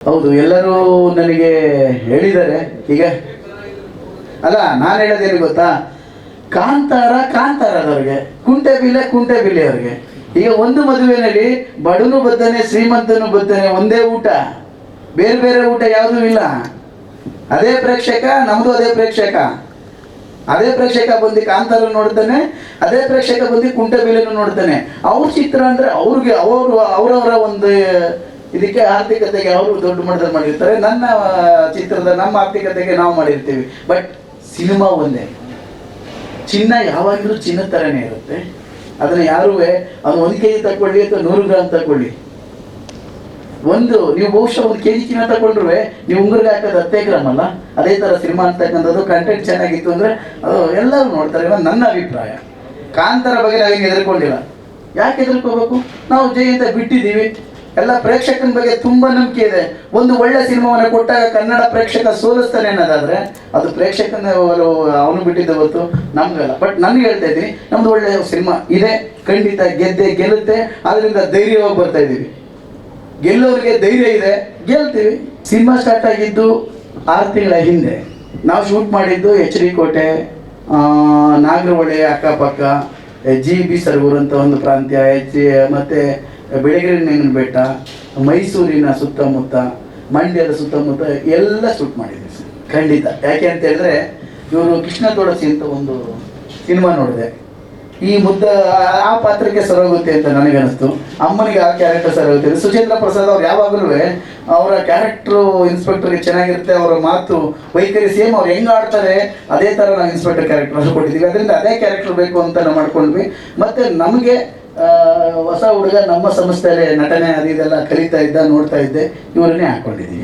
ಹೌದು, ಎಲ್ಲರೂ ನನಗೆ ಹೇಳಿದ್ದಾರೆ ಈಗ ಅಲ್ಲ, ನಾನು ಹೇಳೋದೇನು ಗೊತ್ತಾ? ಕಾಂತಾರ ಕಾಂತಾರದವ್ರಿಗೆ, ಕುಂಟೆ ಬಿಲೆ ಕುಂಟೆ ಬಿಲೆ ಅವ್ರಿಗೆ ಈಗ ಒಂದು ಮದುವೆನಲ್ಲಿ ಬಡನು ಬದ್ದನೆ ಶ್ರೀಮಂತನು ಬದ್ದನೆ ಒಂದೇ ಊಟ. ಬೇರೆ ಬೇರೆ ಊಟ ಯಾವುದೂ ಇಲ್ಲ. ಅದೇ ಪ್ರೇಕ್ಷಕ, ನಮ್ದು ಅದೇ ಪ್ರೇಕ್ಷಕ. ಅದೇ ಪ್ರೇಕ್ಷಕ ಬಂದು ಕಾಂತಾರ ನೋಡ್ತಾನೆ, ಅದೇ ಪ್ರೇಕ್ಷಕ ಬಂದು ಕುಂಟೆ ನೋಡ್ತಾನೆ. ಅವ್ರ ಚಿತ್ರ ಅಂದ್ರೆ ಅವ್ರಿಗೆ, ಅವರು, ಅವರವರ ಒಂದು ಇದಕ್ಕೆ ಆರ್ಥಿಕತೆಗೆ ಅವರು ದೊಡ್ಡ ಮಟ್ಟದಲ್ಲಿ ಮಾಡಿರ್ತಾರೆ. ನನ್ನ ಚಿತ್ರದ ನಮ್ಮ ಆರ್ಥಿಕತೆಗೆ ನಾವು ಮಾಡಿರ್ತೀವಿ. ಬಟ್ ಸಿನಿಮಾ ಒಂದೇ. ಚಿನ್ನ ಯಾವಾಗಲೂ ಚಿನ್ನದ ಥರನೇ ಇರುತ್ತೆ. ಅದನ್ನ ಯಾರೂ ಅವ್ನು ಒಂದು ಕೆ ಜಿ ತಗೊಳ್ಳಿ ಅಥವಾ ನೂರು ಗ್ರಾಮ್ ತಗೊಳ್ಳಿ ಒಂದು, ನೀವು ಬಹುಶಃ ಒಂದು ಕೆ ಜಿ ಚಿನ್ನ ತಗೊಂಡ್ರು ನೀವು ಉಂಗುರ್ಗ ಹಾಕೋದು ಹತ್ತೇ ಗ್ರಾಮ್ ಅಲ್ಲ. ಅದೇ ಥರ ಸಿನಿಮಾ ಅಂತಕ್ಕಂಥದ್ದು ಕಂಟೆಂಟ್ ಚೆನ್ನಾಗಿತ್ತು ಅಂದರೆ, ಅದು ಎಲ್ಲರೂ ನೋಡ್ತಾರೆ ನನ್ನ ಅಭಿಪ್ರಾಯ. ಕಾಂತರ ಬಗ್ಗೆ ನಾವೇನು ಹೆದರ್ಕೊಂಡಿಲ್ಲ. ಯಾಕೆ ಹೆದರ್ಕೋಬೇಕು? ನಾವು ಜೈ ಅಂತ ಬಿಟ್ಟಿದ್ದೀವಿ. ಎಲ್ಲ ಪ್ರೇಕ್ಷಕನ ಬಗ್ಗೆ ತುಂಬ ನಂಬಿಕೆ ಇದೆ. ಒಂದು ಒಳ್ಳೆ ಸಿನಿಮಾವನ್ನು ಕೊಟ್ಟಾಗ ಕನ್ನಡ ಪ್ರೇಕ್ಷಕ ಸೋಲಿಸ್ತಾನೆ ಅನ್ನೋದಾದ್ರೆ ಅದು ಪ್ರೇಕ್ಷಕನ ಅವನು ಬಿಟ್ಟಿದ್ದ ಹೊತ್ತು ನಮ್ಗಲ್ಲ ಬಟ್ ನನಗೆ ಹೇಳ್ತಾ ಇದ್ದೀನಿ, ನಮ್ದು ಒಳ್ಳೆ ಸಿನಿಮಾ ಇದೆ, ಖಂಡಿತ ಗೆದ್ದೆ, ಗೆಲ್ಲುತ್ತೆ ಅದರಿಂದ ಧೈರ್ಯವಾಗಿ ಬರ್ತಾ ಇದ್ದೀವಿ. ಗೆಲ್ಲೋರಿಗೆ ಧೈರ್ಯ ಇದೆ, ಗೆಲ್ತೀವಿ. ಸಿನಿಮಾ ಸ್ಟಾರ್ಟ್ ಆಗಿದ್ದು ಆರು ತಿಂಗಳ ಹಿಂದೆ. ನಾವು ಶೂಟ್ ಮಾಡಿದ್ದು ಎಚ್ ಡಿ ಕೋಟೆ ನಾಗರಹೊಳೆ, ಅಕ್ಕಪಕ್ಕ ಜಿ ಬಿ ಸರ್ಗೂರು ಅಂತ ಒಂದು ಪ್ರಾಂತ್ಯ, ಎಚ್, ಮತ್ತು ಬೆಳಗಿರಿನ ಬೆಟ್ಟ, ಮೈಸೂರಿನ ಸುತ್ತಮುತ್ತ, ಮಂಡ್ಯದ ಸುತ್ತಮುತ್ತ ಎಲ್ಲ ಶೂಟ್ ಮಾಡಿದ್ವಿ ಸರ್. ಖಂಡಿತ. ಯಾಕೆ ಅಂತ ಹೇಳಿದ್ರೆ, ಇವರು ಕೃಷ್ಣ ತೋಡಸಿ ಅಂತ ಒಂದು ಸಿನಿಮಾ ನೋಡಿದೆ. ಈ ಮುದ್ದ, ಆ- ಆ ಪಾತ್ರಕ್ಕೆ ಸರೋಗುತ್ತೆ ಅಂತ ನನಗನ್ನಿಸ್ತು. ಅಮ್ಮನಿಗೆ ಆ ಕ್ಯಾರೆಕ್ಟರ್ ಸರೋಗುತ್ತೆ ಸುಚೇಂದ್ರ ಪ್ರಸಾದ್ ಅವ್ರು ಯಾವಾಗಲೂ, ಅವರ ಕ್ಯಾರೆಕ್ಟ್ರು ಇನ್ಸ್ಪೆಕ್ಟರ್ಗೆ ಚೆನ್ನಾಗಿರುತ್ತೆ. ಅವರ ಮಾತು ವೈಖರಿ ಸೇಮ್ ಅವ್ರು ಹೆಂಗೆ ಆಡ್ತಾರೆ, ಅದೇ ಥರ ನಾವು ಇನ್ಸ್ಪೆಕ್ಟರ್ ಕ್ಯಾರೆಕ್ಟರ್ ಕೊಟ್ಟಿದ್ದೀವಿ. ಅದರಿಂದ ಅದೇ ಕ್ಯಾರೆಕ್ಟರ್ ಬೇಕು ಅಂತ ನಾವು ಮಾಡ್ಕೊಂಡ್ವಿ. ಮತ್ತು ನಮಗೆ ಹೊಸ ಹುಡುಗ ನಮ್ಮ ಸಂಸ್ಥೆಯಲ್ಲಿ ನಟನೆ ಅದು ಕಲಿತಾ ಇದ್ದ ನೋಡ್ತಾ ಇದ್ದೆ. ಇವರನ್ನೇ ಹಾಕ್ಕೊಂಡಿದ್ದೀವಿ